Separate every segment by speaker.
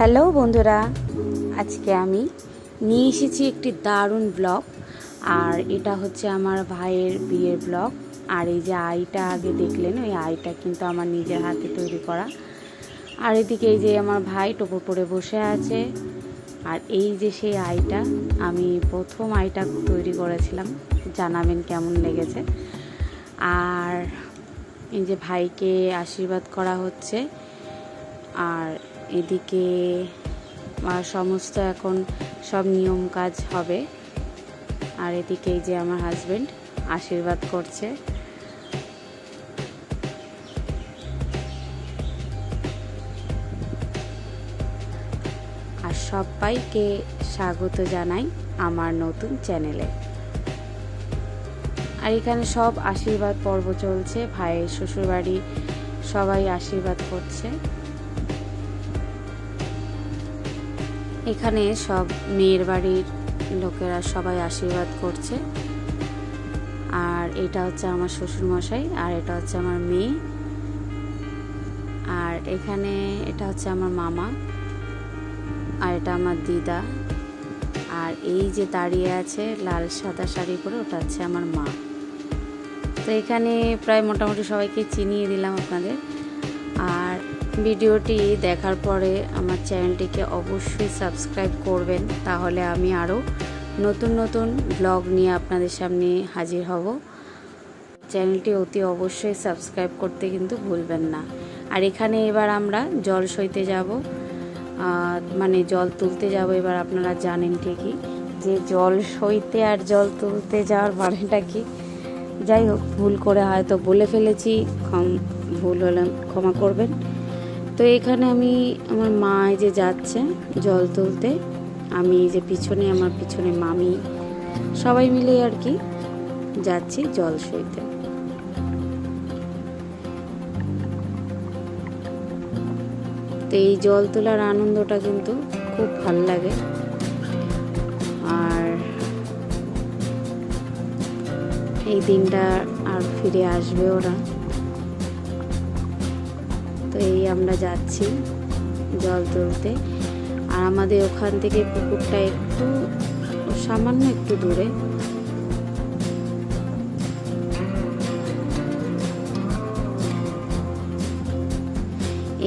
Speaker 1: Hello বন্ধুরা, আজকে আমি নিয়ে এসেছি একটি দারুণ ব্লগ, আর এটা হচ্ছে আমার ভাইয়ের বিয়ের ব্লগ। আর এই যে আইটা আগে দেখলেন, ওই আইটা কিন্তু আমার নিজের হাতে তৈরি করা। আর এদিকে এই যে আমার ভাই টোপো পরে বসে আছে, আর এই যে সেই আইটা, আমি প্রথম আইটা তৈরি করেছিলাম। জানাবেন কেমন লেগেছে। আর এই যে ভাইকে আশীর্বাদ করা হচ্ছে আর এদিকে সমস্ত এখন সব নিয়ম কাজ হবে। আর এদিকে যে আমার হাজব্যান্ড আশীর্বাদ করছে। আর সবাইকে স্বাগত জানাই আমার নতুন চ্যানেলে আর এখানে সব আশীর্বাদ পর্ব চলছে, ভাইয়ের শ্বশুরবাড়ি সবাই আশীর্বাদ করছে। এখানে সব মেয়ের বাড়ির লোকেরা সবাই আশীর্বাদ করছে। আর এটা হচ্ছে আমার শ্বশুরমশাই, আর এটা হচ্ছে আমার মেয়ে। আর এখানে এটা হচ্ছে আমার মামা, আর এটা আমার দিদা। আর এই যে দাঁড়িয়ে আছে লাল সাদা শাড়ি পরে, ওটা হচ্ছে আমার মা। তো এখানে প্রায় মোটামুটি সবাইকে চিনিয়ে দিলাম আপনাদের। ভিডিওটি দেখার পরে আমার চ্যানেলটিকে অবশ্যই সাবস্ক্রাইব করবেন, তাহলে আমি আরও নতুন নতুন ব্লগ নিয়ে আপনাদের সামনে হাজির হব। চ্যানেলটি অতি অবশ্যই সাবস্ক্রাইব করতে কিন্তু ভুলবেন না। আর এখানে এবার আমরা জল সইতে যাব। মানে জল তুলতে যাব এবার আপনারা জানেন ঠিকই যে জল সইতে আর জল তুলতে যাওয়ার মানেটা কি? যাই হোক, ভুল করে হয়তো বলে ফেলেছি ভুল হলে ক্ষমা করবেন। তো এখানে আমি আমার মা এই যে যাচ্ছে জল তুলতে, আমি এই যে পিছনে আমার পিছনে মামি, সবাই মিলে আর কি যাচ্ছি জল সইতে। তো এই জল তোলার আনন্দটা কিন্তু খুব ভালো লাগে। আর এই দিনটা আর ফিরে আসবে ওরা আমরা যাচ্ছি জল তুলতে। আর আমাদের ওখান থেকে পুকুরটা একটু সামান্য একটু দূরে।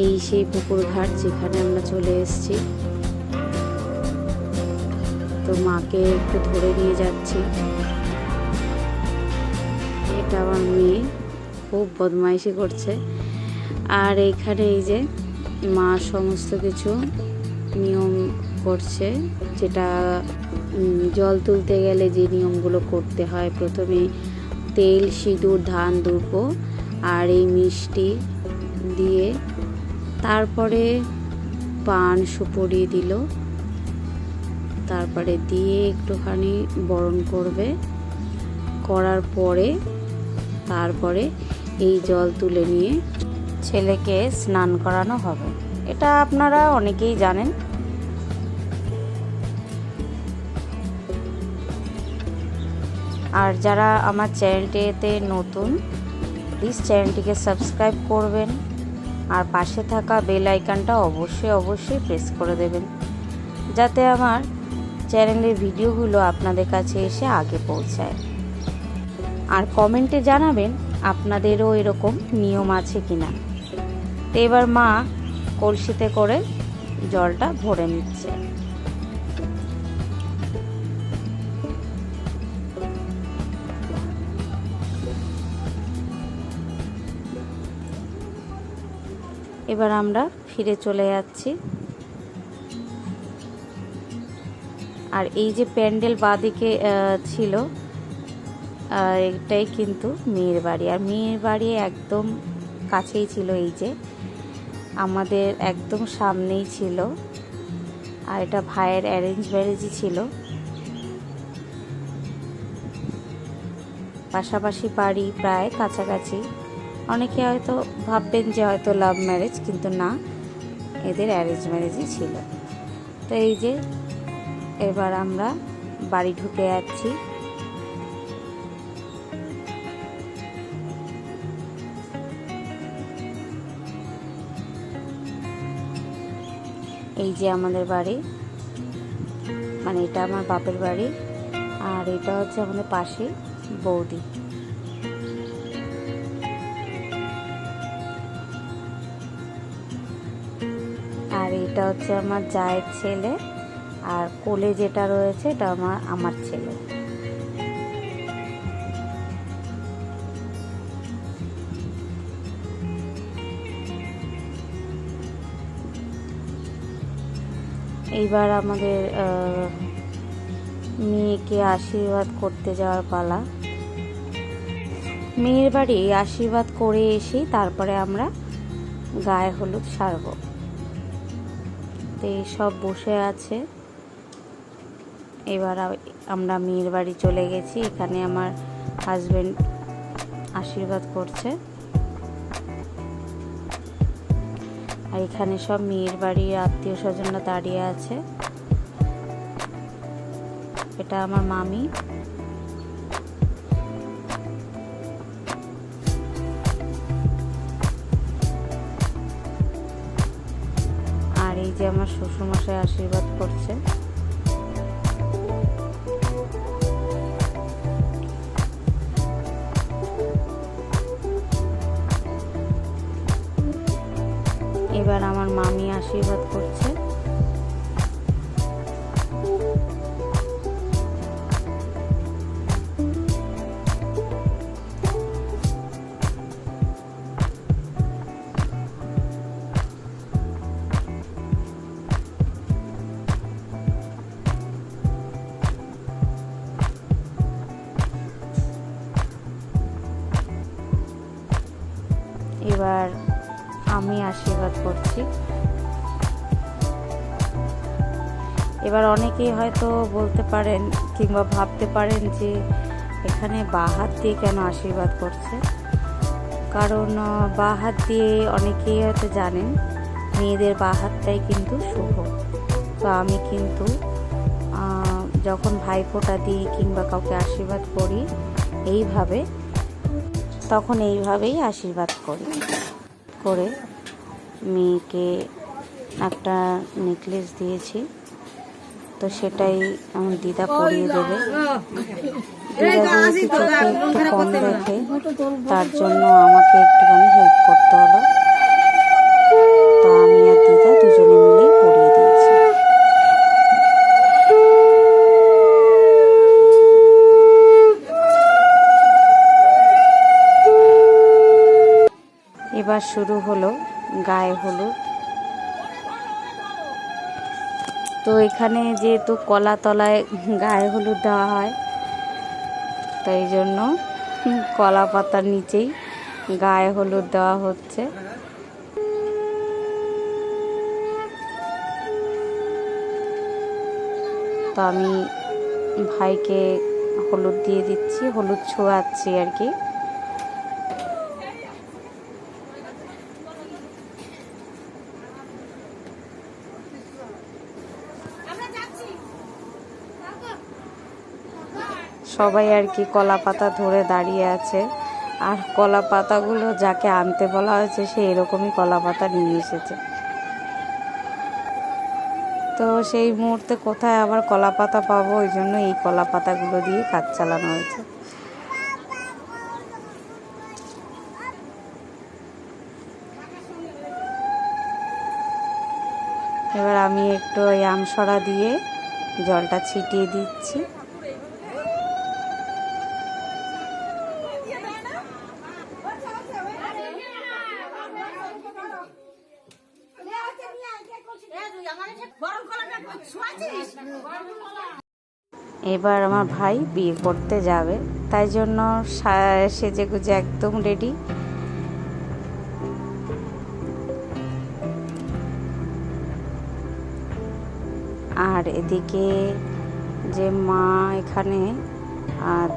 Speaker 1: এই সেই পুকুর ঘাট যেখানে আমরা চলে এসেছি। তো মাকে একটু ধরে নিয়ে যাচ্ছি। এটা আমার মেয়ে খুব বদমাইশি করছে। আর এইখানে এই যে মা সমস্ত কিছু নিয়ম করছে, যেটা জল তুলতে গেলে যে নিয়মগুলো করতে হয়, প্রথমে তেল, সিঁদুর, ধান দুর্ব আর এই মিষ্টি দিয়ে তারপরে পান সুপুরি দিল। তারপরে দিয়ে একটুখানি বরণ করবে। করার পরে তারপরে এই জল তুলে নিয়ে ছেলেকে স্নান করানো হবে। এটা আপনারা অনেকেই জানেন। আর যারা আমার চ্যানেলটিতে নতুন প্লিজ চ্যানেলটিকে সাবস্ক্রাইব করবেন। আর পাশে থাকা বেল আইকনটা অবশ্যই অবশ্যই প্রেস করে দেবেন। যাতে আমার চ্যানেলের ভিডিওগুলো আপনাদের কাছে এসে আগে পৌঁছায়। আর কমেন্টে জানাবেন, আপনাদেরও এরকম নিয়ম আছে কি না তো এবার মা কলসিতে করে জলটা ভরে নিচ্ছে। এবার আমরা ফিরে চলে যাচ্ছি। আর এই যে প্যান্ডেল বাদিকে ছিল এটাই কিন্তু মেয়ের বাড়ি। আর মেয়ের বাড়ি একদম কাছেই ছিল এই যে। আমাদের একদম সামনেই ছিল। আর এটা ভাইয়ের অ্যারেঞ্জ ম্যারেজই ছিল। পাশাপাশি বাড়ি প্রায় কাছাকাছি। অনেকে হয়তো ভাববেন যে হয়তো লাভ ম্যারেজ কিন্তু না, এদের অ্যারেঞ্জ ম্যারেজই ছিল। তো এই যে, এবার আমরা বাড়ি ঢুকে যাচ্ছি। এই যে আমাদের বাড়ি মানে এটা আমার বাপের বাড়ি, আর এটা হচ্ছে আমাদের পাশে বৌদি। আর এটা হচ্ছে আমার জায়ের ছেলে, আর কোলে যেটা রয়েছে এটা আমার আমার ছেলে। এইবার আমাদের মেয়েকে আশীর্বাদ করতে যাওয়ার পালা। মেয়ের বাড়ি আশীর্বাদ করে এসেই তারপরে আমরা গায়ে হলুদ সারব। তো সব বসে আছে। এবার আমরা মেয়ের বাড়ি চলে গেছি। এখানে আমার হাজব্যান্ড আশীর্বাদ করছে। আর এখানে সব মেয়ের বাড়ির আত্মীয় স্বজনরা দাঁড়িয়ে আছে। এটা আমার মামি। আর এই যে আমার শ্বশুরমশাই আশীর্বাদ করছে। করছি। এবার অনেকেই হয়তো বলতে পারেন কিংবা ভাবতে পারেন যে এখানে বাঁ হাত দিয়ে কেন আশীর্বাদ করছে? কারণ আহ, বাঁ হাত দিয়ে অনেকেই হয়তো জানেন মেয়েদের বাঁ হাতটাই কিন্তু শুভ। তো আমি কিন্তু যখন ভাইফোঁটা দিই কিংবা কাউকে আশীর্বাদ করি এইভাবে তখন এইভাবেই আশীর্বাদ করি। করে মেয়েকে একটা নেকলেস দিয়েছি। তো সেটাই আমার দিদা পরিয়ে দেবে। দিদা একটু কম দেখে তার জন্য আমাকে একটুখানি হেল্প করতে হলো। তো আমি আর দিদা দুজনে মিলেই পরিয়ে দিয়েছি। এবার শুরু হলো গায়ে হলুদ। তো এখানে যেহেতু কলা তলায় গায়ে হলুদ দেওয়া হয়, তাই জন্য কলা পাতার নিচেই গায়ে হলুদ দেওয়া হচ্ছে। তো আমি ভাইকে হলুদ দিয়ে দিচ্ছি, হলুদ ছোঁয়াচ্ছি আর কি। সবাই আর কি কলা পাতা ধরে দাঁড়িয়ে আছে। আর কলা পাতাগুলো যাকে আনতে বলা হয়েছে, সে এরকমই কলা পাতা নিয়ে এসেছে। তো সেই মুহূর্তে কোথায় আবার কলা পাতা পাবো, ওই জন্য এই কলা পাতাগুলো দিয়ে কাজ চালানো হয়েছে। এবার আমি একটু ওই আমসরা দিয়ে জলটা ছিটিয়ে দিচ্ছি। এবার আমার ভাই বিয়ে করতে যাবে, তাই জন্য সেজে গুজে একদম রেডি আর এদিকে যে মা এখানে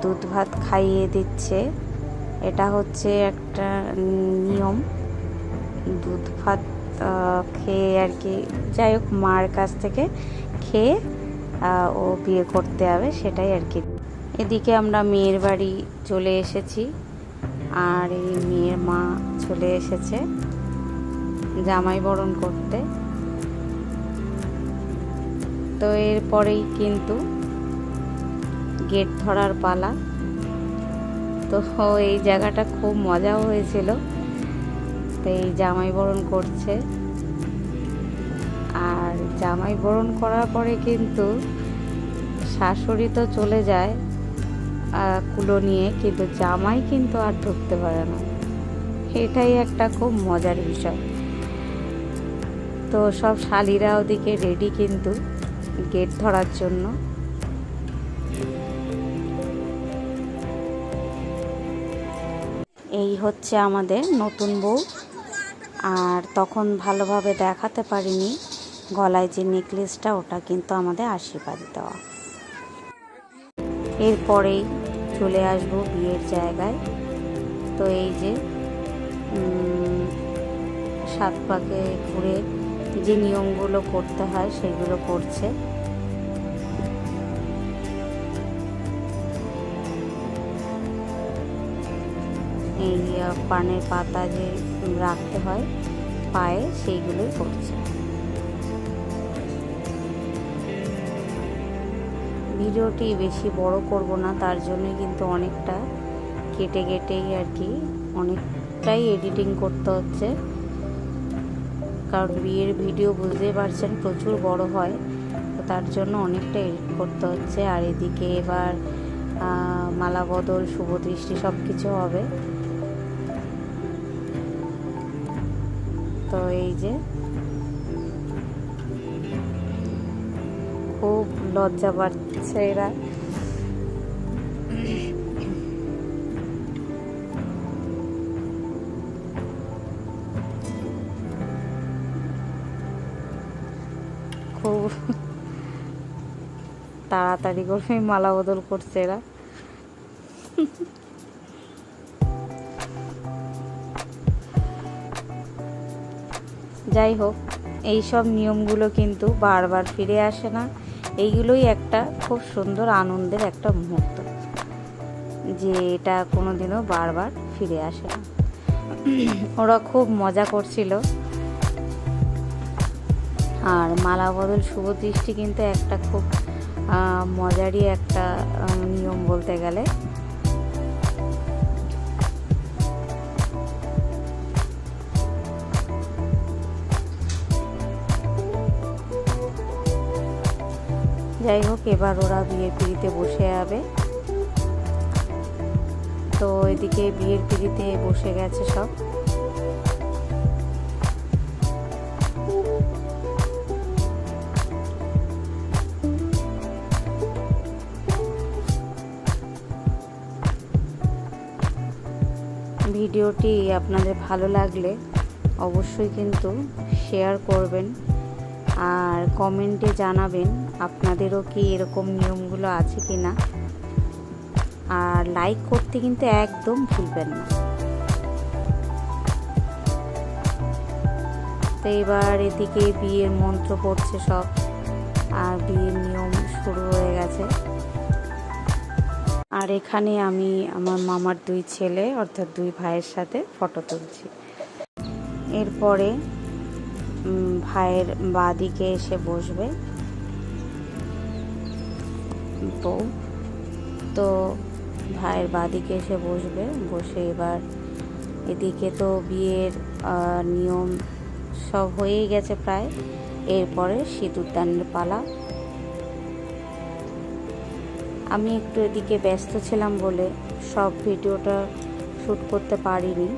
Speaker 1: দুধ ভাত খাইয়ে দিচ্ছে, এটা হচ্ছে একটা নিয়ম। দুধ ভাত খেয়ে আর কি, যাই হোক, মার কাছ থেকে খেয়ে ও বিয়ে করতে হবে সেটাই আর কি। এদিকে আমরা মেয়ের বাড়ি চলে এসেছি, আর এই মেয়ের মা চলে এসেছে জামাই বরণ করতে। তো এরপরেই কিন্তু গেট ধরার পালা। তো এই জায়গাটা খুব মজাও হয়েছিল। তো এই জামাই বরণ করছে। জামাই বরণ করার পরে কিন্তু শাশুড়ি তো চলে যায় কুলো নিয়ে, কিন্তু জামাই কিন্তু আর ঢুকতে পারে না। এটাই একটা খুব মজার বিষয়। তো সব শালিরা ওদিকে রেডি কিন্তু গেট ধরার জন্য। এই হচ্ছে আমাদের নতুন বউ। আর তখন ভালোভাবে দেখাতে পারিনি। গলায় যে নেকলেসটা, ওটা কিন্তু আমাদের আশীর্বাদ দেওয়া। এরপরেই চলে আসব বিয়ের জায়গায়। তো এই যে সাত পাকে ঘুরে যে নিয়মগুলো করতে হয়, সেগুলো করছে। এই পানের পাতা যে রাখতে হয়, পায়ে, সেইগুলোই করছে। ভিডিওটি বেশি বড় করব না, তার জন্য কিন্তু অনেকটা কেটে কেটেই আর কি অনেকটাই এডিটিং করতে হচ্ছে। কারণ বিয়ের ভিডিও বুঝতেই পারছেন প্রচুর বড় হয়, তো তার জন্য অনেকটা এডিট করতে হচ্ছে। আর এদিকে এবার মালা বদল, শুভ দৃষ্টি সব কিছু হবে। তো এই যে খুব লজ্জা পাচ্ছে এরা। খুব তাড়াতাড়ি করে মালা বদল করছে এরা। যাই হোক, এইসব নিয়মগুলো কিন্তু বারবার ফিরে আসে না। এইগুলোই একটা খুব সুন্দর আনন্দের একটা মুহূর্ত, যে এটা কোনো দিনও বারবার ফিরে আসে না। ওরা খুব মজা করছিল। আর মালা বদল, শুভ দৃষ্টি কিন্তু একটা খুব মজারই একটা নিয়ম বলতে গেলে। যাই হোক, এবার ওরা বিয়ের পিড়িতে বসে যাবে। তো এদিকে বিয়ের পিড়িতে বসে গেছে সব। ভিডিওটি আপনাদের ভালো লাগলে অবশ্যই কিন্তু শেয়ার করবেন আর কমেন্টে জানাবেন আপনাদেরও কি এরকম নিয়মগুলো আছে কি না আর লাইক করতে কিন্তু একদম ভুলবেন না। তো এবার এদিকে বিয়ের মন্ত্র পড়ছে সব, আর বিয়ের নিয়ম শুরু হয়ে গেছে। আর এখানে আমি আমার মামার দুই ছেলে, অর্থাৎ দুই ভাইয়ের সাথে ফটো তুলছি। এরপরে ভাইয়ের বাদিকে এসে বসবে। বউ। তো ভাইয়ের বাদিকে এসে বসবে, বসে এবার এদিকে তো বিয়ের নিয়ম সব হয়েই গেছে প্রায়। এরপরে সিঁদুরদানের পালা। আমি একটু এদিকে ব্যস্ত ছিলাম বলে সব ভিডিওটা শ্যুট করতে পারিনি।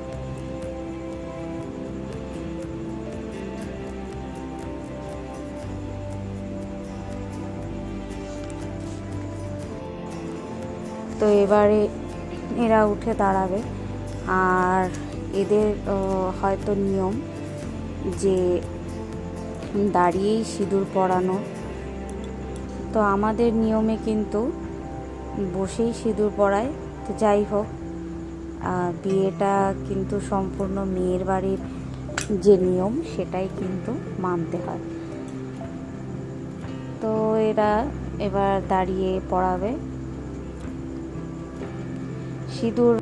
Speaker 1: এবারে এরা উঠে দাঁড়াবে। আর এদের হয়তো নিয়ম যে দাঁড়িয়েই সিঁদুর পরানো। তো আমাদের নিয়মে কিন্তু বসেই সিঁদুর পরায়। তো যাই হোক বিয়েটা কিন্তু সম্পূর্ণ মেয়ের বাড়ির যে নিয়ম, সেটাই কিন্তু মানতে হয়। তো এরা এবার দাঁড়িয়ে পড়াবে। সিঁদুর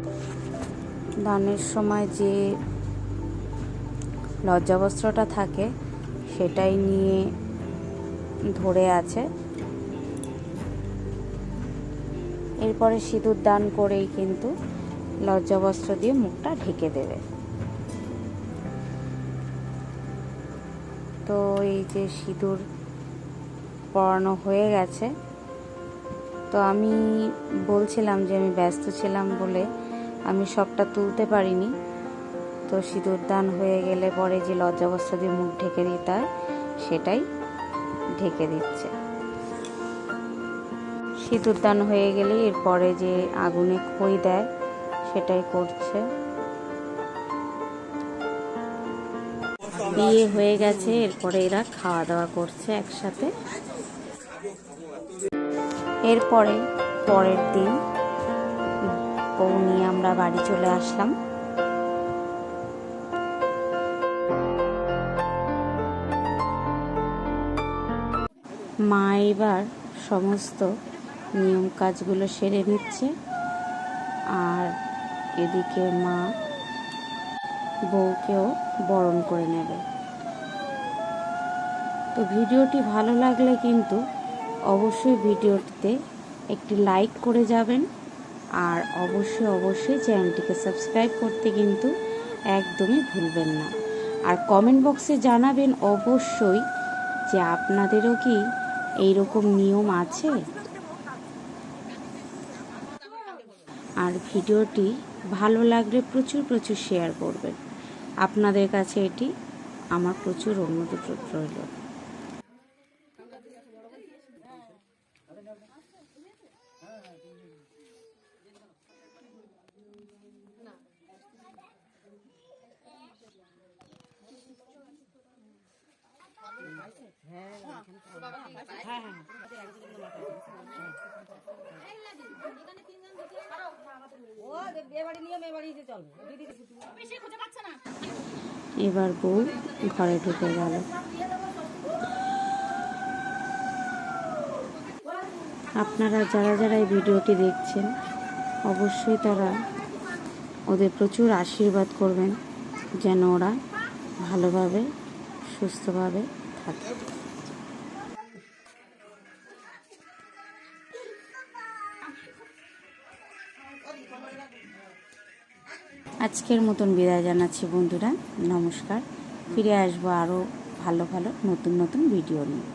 Speaker 1: দানের সময় যে লজ্জাবস্ত্রটা থাকে, সেটাই নিয়ে ধরে আছে। এরপরে সিঁদুর দান করেই কিন্তু লজ্জাবস্ত্র দিয়ে মুখটা ঢেকে দেবে। তো এই যে সিঁদুর পরানো হয়ে গেছে তো আমি বলছিলাম যে আমি ব্যস্ত ছিলাম বলে আমি সবটা তুলতে পারিনি। তো সিঁদুর দান হয়ে গেলে পরে যে লজ্জাবস্ত্র দিয়ে মুখ ঢেকে দিতে হয় সেটাই ঢেকে দিচ্ছে। সিঁদুর দান হয়ে গেলে এরপরে যে আগুনে খই দেয়, সেটাই করছে। বিয়ে হয়ে গেছে, এরপরে এরা খাওয়া দাওয়া করছে একসাথে। এরপরে পরের দিন বউ নিয়ে আমরা বাড়ি চলে আসলাম। মা এবার সমস্ত নিয়ম কাজগুলো সেরে নিচ্ছে আর এদিকে মা বউকেও বরণ করে নেবে। তো ভিডিওটি ভালো লাগলে কিন্তু অবশ্যই ভিডিওটিতে একটি লাইক করে যাবেন। আর অবশ্যই অবশ্যই চ্যানেলটিকে সাবস্ক্রাইব করতে কিন্তু একদমই ভুলবেন না। আর কমেন্ট বক্সে জানাবেন অবশ্যই যে আপনাদেরও কি এইরকম নিয়ম আছে? আর ভিডিওটি ভালো লাগলে প্রচুর প্রচুর শেয়ার করবেন। আপনাদের কাছে এটি আমার প্রচুর অনুরোধ রইল। এবার বউ ঘরে ঢুকে গেল। আপনারা যারা যারা এই ভিডিওটি দেখছেন, অবশ্যই তারা ওদের প্রচুর আশীর্বাদ করবেন, যেন ওরা ভালোভাবে, সুস্থভাবে থাকে। আজকের মতন বিদায় জানাচ্ছি বন্ধুরা। নমস্কার। ফিরে আসব আরও ভালো ভালো নতুন নতুন ভিডিও নিয়ে।